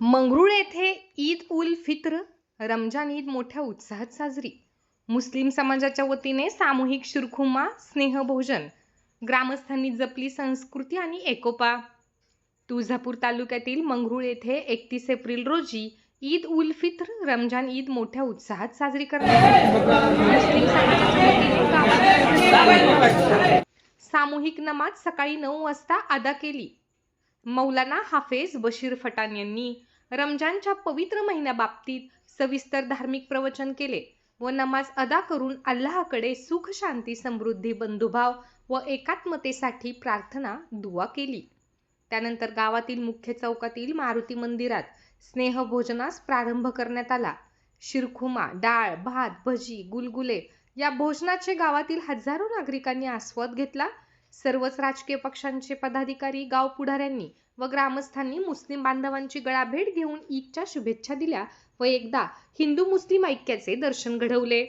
मंगळुळ येथे ईद उल फित्र रमजान ईद मोठ्या उत्साहात साजरी. मुस्लिम समाजाच्या वतीने सामूहिक शिरखुमा स्नेहभोजन ग्रामस्थांनी जपली संस्कृती आणि एकोपा. तुळजापूर तालुक्यातील मंगरुळ येथे एकतीस एप्रिल रोजी ईद उल फित्र रमजान ईद मोठ्या उत्साहात साजरी करण्यात सामूहिक नमाज सकाळी नऊ वाजता अदा केली. मौलाना हाफेज बशीर फटान यांनी रमजानच्या पवित्र महिन्याबाबतीत सविस्तर धार्मिक प्रवचन केले व नमाज अदा करून अल्लाहकडे सुख शांती समृद्धी बंधुभाव व एकात्मतेसाठी प्रार्थना दुवा केली. त्यानंतर गावातील मुख्य चौकातील मारुती मंदिरात स्नेहभोजनास प्रारंभ करण्यात आला. शिरखुमा डाळ भात भजी गुलगुले या भोजनाचे गावातील हजारो नागरिकांनी आस्वाद घेतला. सर्वच राजकीय पक्षांचे पदाधिकारी गाव पुढाऱ्यांनी व ग्रामस्थांनी मुस्लिम बांधवांची गळाभेट घेऊन ईदच्या शुभेच्छा दिल्या व एकदा हिंदू मुस्लिम ऐक्याचे दर्शन घडवले.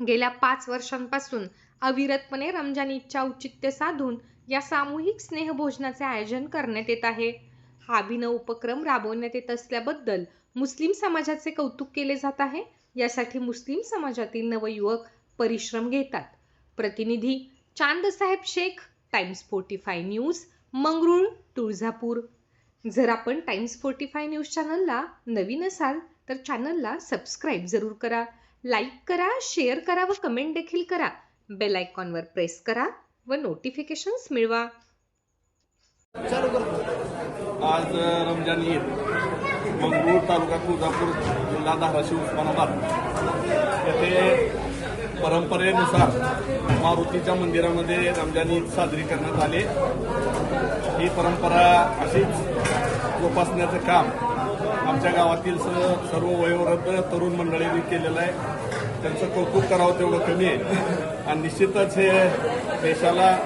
गेल्या पाच वर्षांपासून अविरतपणे रमजान ईदच्या औचित्य साधून या सामूहिक स्नेहभोजनाचे आयोजन करण्यात येत आहे. हा अभिनव उपक्रम राबवण्यात येत असल्याबद्दल मुस्लिम समाजाचे कौतुक केले जात आहे. यासाठी मुस्लिम समाजातील नवयुवक परिश्रम घेतात. प्रतिनिधी Chandsaheb Shaikh Times forty five news Mangrul Tuljapur. जर आपण टाइम्स फोर्टीफाय न्यूज चॅनलला नवीन असाल तर चॅनलला सबस्क्राईब जरूर करा. लाईक करा शेअर करा व कमेंट देखील करा. बेल आयकॉनवर प्रेस करा व नोटिफिकेशन्स मिळवा. आज रमजान ईद. मंगरूळ तालुका तुळजापूर जिल्हा धाराशिव उस्मानाबाद. येथे परंपरेनुसार मारुतीच्या मंदिरामध्ये रमजान ईद साजरी करण्यात आली. ही परंपरा अशीच जोपासण्याचं काम आमच्या गावातील स- सर्व वयोवृद्ध तरुण मंडळींनी केलेलं आहे. त्यांचं कौतुक करावं तेवढं कमी आहे. आणि निश्चितच हे देशाला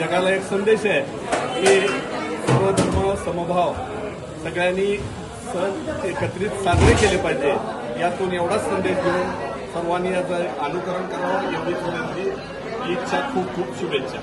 जगाला एक संदेश आहे की सर्वधर्म समभाव सगळ्यांनी सण एकत्रित साजरे केले पाहिजे. यातून एवढाच संदेश घेऊन सर्वांनी याचं अनुकरण करावं एवढी विनंती ईदच्या खूप खूप शुभेच्छा.